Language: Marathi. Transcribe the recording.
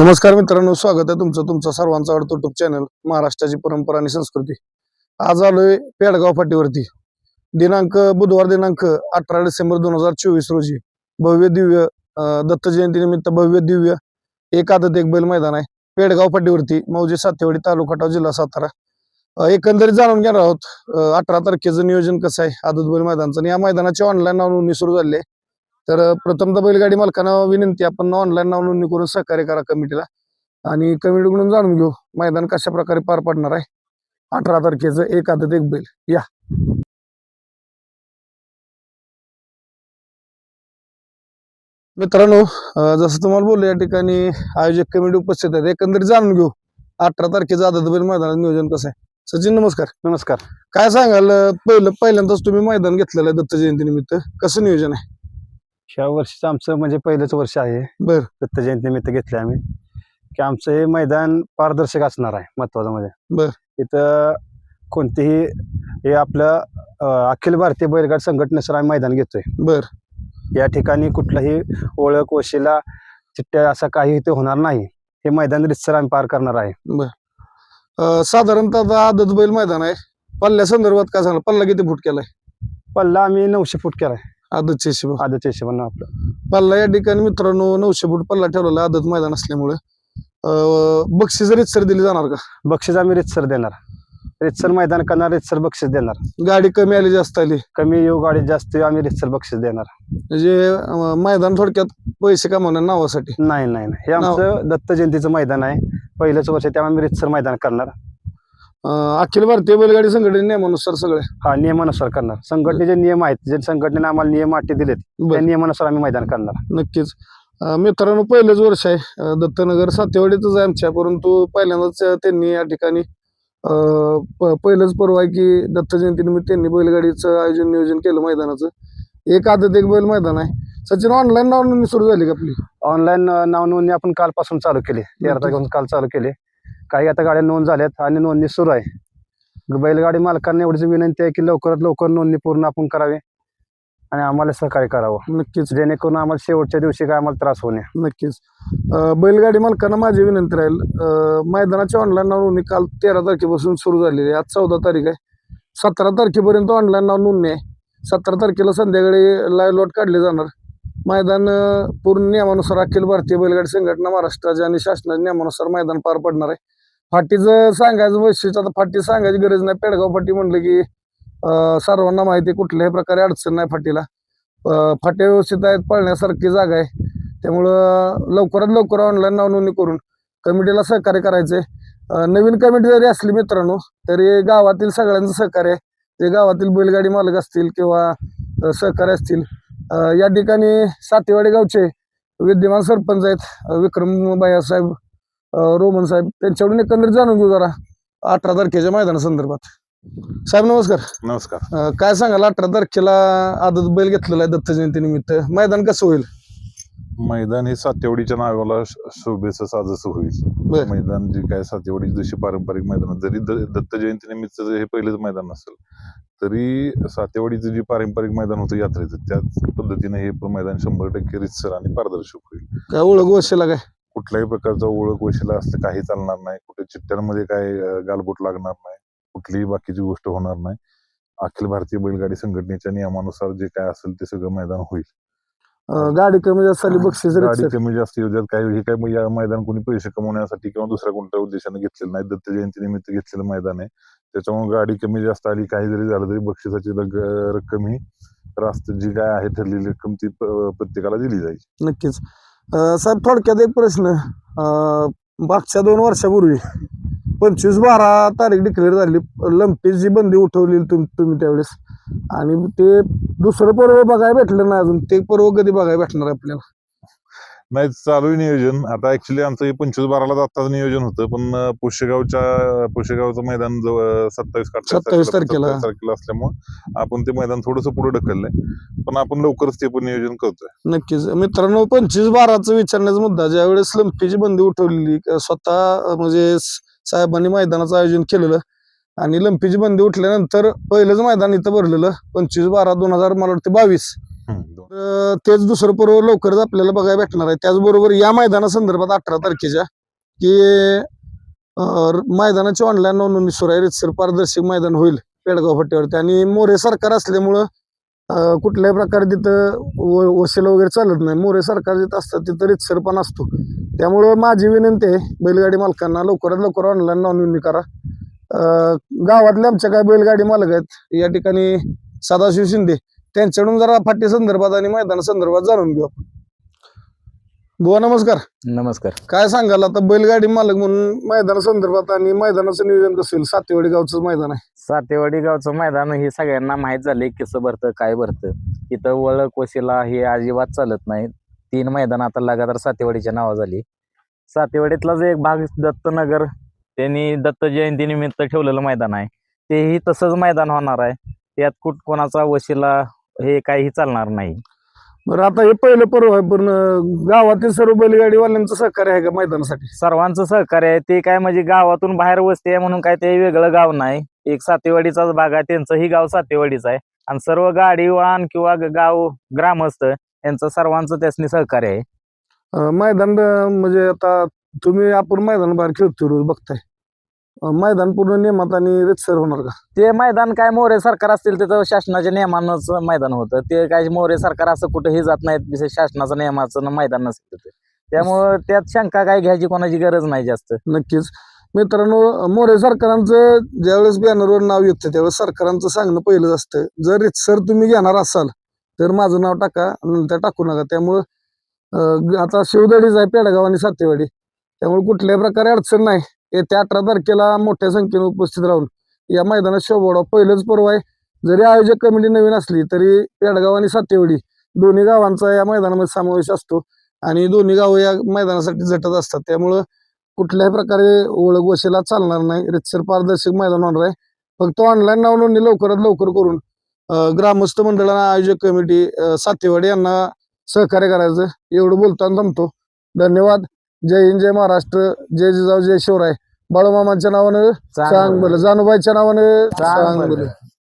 नमस्कार मित्रांनो स्वागत आहे तुमचं तुमचा सर्वांचा आवडतो युट्यूब चॅनल महाराष्ट्राची परंपरा आणि संस्कृती. आज आलोय पेडगाव फाटीवरती. दिनांक बुधवार दिनांक अठरा डिसेंबर दोन हजार चोवीस रोजी भव्य दिव्य अं, दत्त जयंतीनिमित्त भव्य दिव्य एक आदत एक बैल मैदान आहे. पेडगाव फाटीवरती मौजे सातेवाडी तालुका टाव जिल्हा सातारा. एकंदरीत जाणून घेणार आहोत अठरा तारखेचं नियोजन कसं आहे आदत बैल मैदानचं. आणि या मैदानाची ऑनलाईन नोंदणी सुरू झाली आहे. तर प्रथमतः बैलगाडी मालकांना विनंती आपण ऑनलाईन नाव नोंदणी करून सहकार्य करा कमिटीला. आणि कमिटीकडून जाणून घेऊ मैदान कशा प्रकारे पार पडणार आहे. अठरा तारखेचं एक आदत एक बैल या. मित्रांनो जसं तुम्हाला बोललो या ठिकाणी आयोजक कमिटी उपस्थित आहेत. एकंदरीत जाणून घेऊ अठरा तारखेचं आदत बैल मैदानाचं नियोजन कसं आहे? सचिन नमस्कार. नमस्कार. काय सांगाल पहिलं पहिल्यांदाच तुम्ही मैदान घेतलेलं आहे दत्त जयंती निमित्त कसं नियोजन आहे? ह्या वर्षीचं आमचं म्हणजे पहिलंच वर्ष आहे. बर. दत्त जयंती निमित्त घेतले आम्ही. की आमचं हे मैदान पारदर्शक असणार आहे महत्वाचं म्हणजे. बर. इथं कोणतेही हे आपलं अं, अखिल भारतीय बैलगाड संघटनेसर आम्ही मैदान घेतोय. बर. या ठिकाणी कुठलाही ओळख वशिला चिट्ट्या असा काही इथे होणार नाही. हे मैदान रितसर आम्ही पार करणार आहे. अं, साधारणतः आता आदत बैल मैदान आहे. पल्ल्या संदर्भात काय सांगलं? पल्ला किती फूट केलाय? पल्ला आम्ही नऊशे फूट केलाय. आदतच्या हिशोब आदच्या हिशोबानं आपलं. पल्ला या ठिकाणी मित्रांनो नऊशे फूट पल्ला ठेवलेला आदत मैदान असल्यामुळे अं, बक्षीस रितसर दिली जाणार का? बक्षीस आम्ही रितसर देणार. रितसर मैदान करणार रितसर बक्षीस देणार. गाडी कमी आली जास्त आली. कमी येऊ गाडी जास्त येऊ आम्ही रितसर बक्षीस देणार. म्हणजे अं, मैदान थोडक्यात पैसे कमावण्या नावासाठी? नाही नाही नाही. हे आमचं दत्त जयंतीचं मैदान आहे. पहिलंच वर्ष त्यामुळे आम्ही रितसर मैदान करणार. अखिल भारतीय बैलगाडी संघटने नियमानुसार सगळे. हा नियमानुसार करणार. संघटनेचे नियम आहेत. जे संघटनेने आम्हाला नियम अटी दिलेत त्या बरं, नियमानुसार आम्ही मैदान करणार. नक्कीच. अं, मित्रांनो पहिलंच वर्ष आहे. अं, दत्तनगर सातेवाडीतच आहे आमच्या. परंतु पहिल्यांदाच अं, त्यांनी या ठिकाणी अं, प- पहिलंच पर्व आहे की दत्त जयंतीनिमित्त त्यांनी बैलगाडीचं आयोजन नियोजन केलं मैदानाचं. एक आदत एक बैल मैदान आहे. सचिन ऑनलाईन नोंदणी सुरू झाली का आपली? ऑनलाईन नाव नोंदणी आपण कालपासून चालू केली. तेरा तारखेपासून काल चालू केली. काही आता गाड्या नोंद झाल्यात आणि नोंदणी सुरू आहे. बैलगाडी मालकांना एवढीच विनंती आहे की लवकरात लवकर नोंदणी पूर्ण आपण करावी आणि आम्हाला सहकार्य करावं. नक्कीच. जेणेकरून आम्हाला शेवटच्या दिवशी काय आम्हाला त्रास नये. नक्कीच. बैलगाडी मालकांना माझी विनंती राहील मैदानाची ऑनलाईन नोंदणी काल तेरा तारखेपासून सुरू झालेली आहे. आज चौदा तारीख आहे. सतरा तारखेपर्यंत ऑनलाईन नाव नोंदणी आहे. सतरा तारखेला संध्याकाळी लाईव्ह लॉट काढले जाणार. मैदान पूर्ण नियमानुसार अखिल भारतीय बैलगाडी संघटना महाराष्ट्राच्या आणि शासनाच्या नियमानुसार मैदान पार पडणार आहे. फाटीचं सांगायचं वैशिष्ट्य आता फाटी सांगायची गरज नाही. पेडगाव फाटी म्हणलं की सर्वांना माहिती आहे कुठल्याही प्रकारे अडचण नाही फाटीला. फाट्या व्यवस्थित आहेत पळण्यासारखी जागा आहे. त्यामुळं लवकरात लवकर ऑनलाईन नावनोंदणी करून कमिटीला सहकार्य करायचंय. नवीन कमिटी जरी असली मित्रांनो तरी गावातील सगळ्यांचं सहकार्य आहे. ते गावातील बैलगाडी मालक असतील किंवा सहकार्य असतील या ठिकाणी सातेवाडी गावचे विद्यमान सरपंच आहेत विक्रम बाया साहेब रोमन साहेब त्यांच्याकडून एकंदरीत जाणून घेऊ जरा अठरा तारखेच्या मैदानासंदर्भात साहेब नमस्कार. नमस्कार. अं, काय सांगाल अठरा तारखेला आदत बैल घेतलेला आहे दत्त जयंतीनिमित्त. मैदान कसं होईल? मैदान हे सातेवडीच्या नावाला श- शोभेचं साजसं होईल. बर. मैदान जे काय सातेवडी जशी पारंपरिक मैदान जरी द- दत्त जयंती निमित्त हे पहिलेच मैदान नसेल तरी सातेवाडीचं जे पारंपरिक मैदान होतं यात्रेचं त्याच पद्धतीने हे पण मैदान शंभर टक्के रितसर आणि पारदर्शक होईल. काय ओळख वशिला काय? कुठल्याही प्रकारचा ओळख वशिला असलं काही चालणार नाही. कुठे चिठ्ठ्यांमध्ये काय गालबोट लागणार नाही. कुठलीही बाकीची गोष्ट होणार नाही. अखिल भारतीय बैलगाडी संघटनेच्या नियमानुसार जे काय असेल ते सगळं मैदान होईल. गाडी कमी जास्त झाली बक्षीस गाडी. कमी जास्त योजत काय हे काय मैदान कोणी पैसे कमवण्यासाठी किंवा दुसऱ्या कोणत्या उद्देशाने घेतलेलं नाही. दत्त जयंती निमित्त घेतलेलं मैदान आहे. त्याच्यामुळे गाडी कमी जास्त आली काही जरी झालं तरी बक्षिसाची रक्कम ही रास्त जी काय आहे ठरलेली रक्कम ती प्रत्येकाला दिली जाईल. नक्कीच. साहेब थोडक्यात एक प्रश्न. मागच्या दोन वर्षापूर्वी पंचवीस बारा तारीख डिक्लेअर झाली. लंपीची जी बंदी उठवली तुम तुम्ही त्यावेळेस. आणि ते दुसरं पर्व बघायला भेटलं नाही अजून. ते पर्व कधी बघायला भेटणार आपल्याला? नाही चालू आहे नियोजन. आता ऍक्च्युली आमचं हे पंचवीस बाराला आत्ताच नियोजन होतं पण पुशेगावच्या पुशेगावचं मैदान जवळ सत्तावीस 27 तारखेला. सत्तावीस तारखेला. असल्यामुळे आपण ते मैदान थोडस पुढे ढकललंय. पण आपण लवकरच ते पण नियोजन करतोय. नक्कीच. मित्रांनो पंचवीस बाराचा विचारण्याचा मुद्दा ज्यावेळेस लंपीची बंदी उठवलेली स्वतः म्हणजे साहेबांनी मैदानाचं आयोजन केलेलं आणि लंपीची बंदी उठल्यानंतर पहिलंच मैदान इथं भरलेलं पंचवीस बारा दोन हजार मला वाटतं बावीस. तर तेच दुसरं पर्व लवकरच आपल्याला बघायला भेटणार आहे. त्याचबरोबर या मैदानासंदर्भात अठरा तारखेच्या की मैदानाची ऑनलाईन नोंदणी सुरू आहे. रितसर पारदर्शक मैदान होईल पेडगाव फाट्यावरती आणि मोरे सरकार असल्यामुळं कुठल्याही प्रकारे तिथं वसेल वगैरे चालत नाही. मोरे सरकार जिथं असतात तिथं रितसर पण असतो. त्यामुळं माझी विनंती आहे बैलगाडी मालकांना लवकरात लवकर ऑनलाईन नोंदणी करा. गावातले आमच्या काय बैलगाडी मालक आहेत या ठिकाणी सदाशिव शिंदे त्यांच्याकडून जरा फाटी संदर्भात आणि मैदाना संदर्भात जाणून घेऊ आपण. बुवा नमस्कार. नमस्कार. काय सांगाल? आता बैलगाडी मालक म्हणून मैदाना संदर्भात आणि मैदानाचं नियोजन कसं होईल? सातेवाडी गावचं मैदान आहे. सातेवाडी गावचं मैदान हे सगळ्यांना माहीत झालंय कसं भरतं काय भरतं. इथं वळक वशिला हे अजिबात चालत नाही. तीन मैदान आता लगातार सातेवाडीच्या नावा झाली. सातेवाडीतलाच एक भाग दत्तनगर त्यांनी दत्त जयंतीनिमित्त ठेवलेलं मैदान आहे. तेही तसंच मैदान होणार आहे. त्यात कुठ कोणाचा वशिला हे काही चालणार नाही. बरं आता हे पहिलं पर्व आहे पण अं, गावातील सर्व बैलगाडीवाल्यांचं सहकार्य आहे का मैदानासाठी? सर्वांचं सहकार्य आहे. ते काय म्हणजे गावातून बाहेर वस्ती आहे म्हणून काय ते वेगळं गाव नाही. एक सातेवाडीचाच भाग आहे. त्यांचंही गाव सातेवाडीच आहे. आणि सर्व गाडी वाहन किंवा ग- गाव ग्रामस्थ यांचं सर्वांचं त्यासनी सहकार्य आहे. अं, मैदान अं, म्हणजे आता तुम्ही आपण मैदान बाहेर खेळतो रोज बघताय. मैदान पूर्ण नियमात आणि रितसर होणार का? ते मैदान काय मोरे सरकार असतील तिथं शासनाच्या नियमानंच मैदान होतं. ते काय मोरे सरकार असं कुठेही जात नाहीत विशेष शासनाचं नियमाचं मैदान नसतं ते. त्यामुळं त्यात शंका काय घ्यायची कोणाची गरज नाही जास्त. नक्कीच. मित्रांनो मोरे सरकारांचं ज्यावेळेस बॅनरवर नाव येतं त्यावेळेस सरकारांचं सांगणं पहिलंच असतं. जर सर तुम्ही घेणार असाल तर माझं नाव टाका नंतर टाकू नका. त्यामुळं आता शिवदडीच आहे पेडगाव आणि सातेवाडी. त्यामुळे कुठल्याही प्रकारे अडचण नाही. येत्या अठरा तारखेला मोठ्या संख्येने उपस्थित राहून या मैदानात शोभवडा पहिलंच पर्व आहे. जरी आयोजक कमिटी नवीन असली तरी पेडगाव आणि सातेवडी दोन्ही गावांचा या मैदानामध्ये समावेश असतो. आणि दोन्ही गावं या मैदानासाठी झटत असतात. त्यामुळं कुठल्याही प्रकारे ओळख वशीला चालणार नाही. रितसर पारदर्शक मैदान होणार आहे. फक्त ऑनलाईन नाव नोंदणी लवकरात लवकर करून ग्रामस्थ मंडळाला आयोजक कमिटी सातेवाडी यांना सहकार्य करायचं एवढं बोलताना थांबतो. धन्यवाद. जय हिंद जय महाराष्ट्र जय जिजाऊ जय शिवराय बाळूमामांच्या नावानं चांगलं. बोल जानूबाईच्या नावानं. बोल